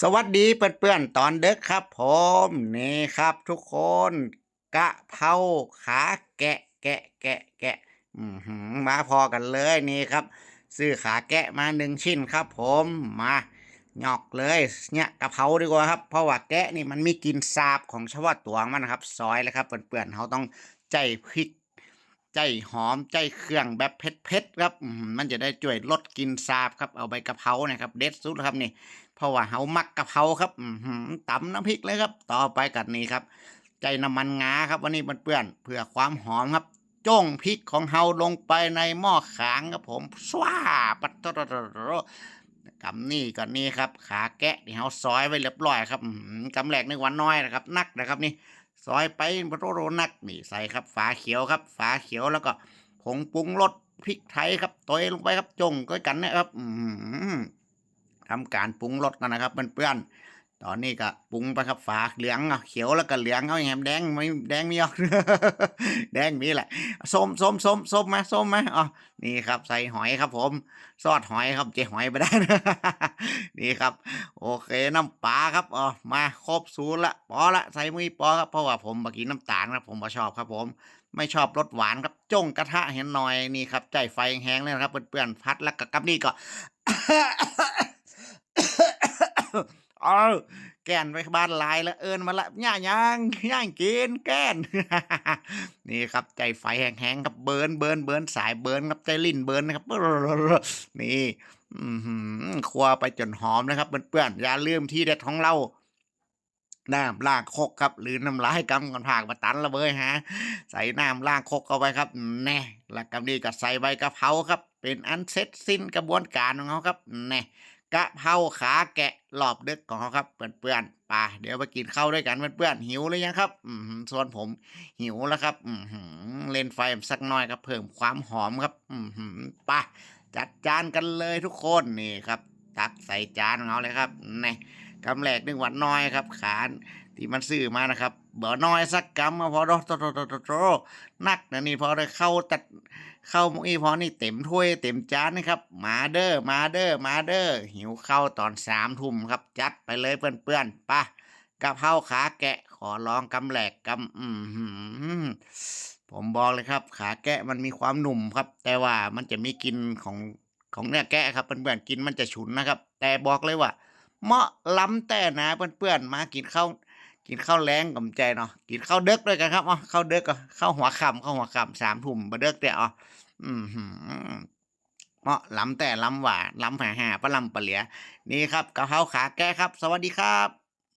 สวัสดีเพื่อนๆตอนเด็กครับผมนี่ครับทุกคนกะเพราขาแกะแกะแกะแกะมาพอกันเลยนี่ครับซื้อขาแกะมาหนึ่งชิ้นครับ ผมมาหยอกเลยเนี่ยกะเพราดีกว่าครับ เพราะว่าแกะนี่มันมีกลิ่นสาบของเฉพาตัวมันนะครับ ซอยเลยครับเพื่อนๆเขาต้องใจพริก ใจหอมใจเครื่องแบบเผ็ดๆครับมันจะได้ช่วยลดกินสาบครับเอาใบกะเพราเนะครับ เด็ดสุดครับนี่ เพราะว่าเฮามักกะเพราครับอือหือตำน้ำพริกเลยครับ ต่อไปกันนี้ครับ ใจน้ำมันงาครับวันนี้มันเปื้อนเพื่อความหอมครับจ้งพริกของเฮาลงไปในหม้อขางครับผมสว้าปัดตดกำนี่ก่อนนี่ครับ ขาแกะที่เฮาซอยไว้เรียบร้อยครับอื้อหือกำแรกนึกว่าน้อยนะครับ นักนะครับนี่ ซอยไปโรโรนักนี่ใส่ครับฝาเขียวครับ ฝาเขียวแล้วก็ผงปรุงรสพริกไทยครับตอยลงไปครับจงก็กันนะครับอืมทำการปรุงรสกันนะครับเพื่อนๆ ตอนนี้ก็ปรุงไปครับฝาเหลืองอะเขียวแล้วก็เหลืองเอาอย่างแดงไม่แดงไม่ออกแดงมีแหละส้มส้มส้มส้มไหมส้มไหมอ๋อนี่ครับใส่หอยครับ ผมซอสหอยครับเจหอยไปได้นะนี่ครับ โอเคน้ำปลาครับอ๋อมาครบศูนย์ละพอละใส่มือปอครับเพราะว่าผมเมื่อกี้น้ำตาลครับผมบ่ชอบครับ ผม ไม่ชอบรสหวานครับจ้งกระทะเห็นหน่อยนี่ครับใจไฟแห้งเลยครับเพื่อนๆพัดแล้วก็กับนี่ก็ เอาแกนไปบ้านลายแล้วเอินมาละย่ายังย่างกินแกนนี่ครับใจไฟแห้งๆครับเบิร์นเบิร์นเบิร์นสายเบิร์นครับใจลิ่นเบิร์นนะครับนี่ครัวไปจนหอมนะครับเพื่อนๆอย่าลืมที่เด็ดของเราน้ำล้างคกครับ หรือน้ำลายกำกันผากมาตันละเบยฮะใส่น้ำล้างคกเข้าไปครับแน่แล้วกำนี้ก็ใส่ใบกะเพราครับ เป็นอันเสร็จสิ้นกระบวนการของเขาครับแน่ กะเพราขาแกะหลอบดึกของเขาครับเพื่อนๆไป่ะเดี๋ยวไปกินข้าวด้วยกันเพื่อนๆหิวหรือยังครับ อืมส่วนผมหิวแล้วครับ อืมเล่นไฟสักหน่อยครับ เพิ่มความหอมครับ อืมไป่ะจัดจานกันเลยทุกคนนี่ครับ ตักใส่จานของเขาเลยครับนี่ กำแรกหนึ่งวันน้อยครับ ขานที่มันซื้อมานะครับเบอน้อยสักกำมาพอโตโตโตโตโตนักนะนี่พอได้เข้าตัดเข้ามุ้ยพอนี่เต็มถ้วยเต็มจานนะครับ มาเด้อมาเด้อมาเด้อหิวเข้าตอนสามทุ่มครับ จัดไปเลยเพื่อนๆป่ะกะเพราขาแกะขอลองกำแหลกกำอืมหืมผมบอกเลยครับ ขาแกะมันมีความหนุ่มครับ แต่ว่ามันจะมีกลิ่นของของเนื้อแกะครับเพื่อนๆกินมันจะฉุนนะครับ แต่บอกเลยว่า เหมาะล้ำแต่นะเพื่อนๆมากินข้าวกินข้าวแรงกับใจเนาะกินข้าวเด็กด้วยกันครับอ๋อข้าวเด็กก็ข้าวหัวค่ำข้าวหัวค่ำสามทุ่มมาเด็กแต่อ๋ออืมหืมเหมาะล้ำแต่ล้ำหว่าล้ำหาหาปลาล้ำปลาเหลียนี่ครับกะเพราขาแก้ครับ สวัสดีครับ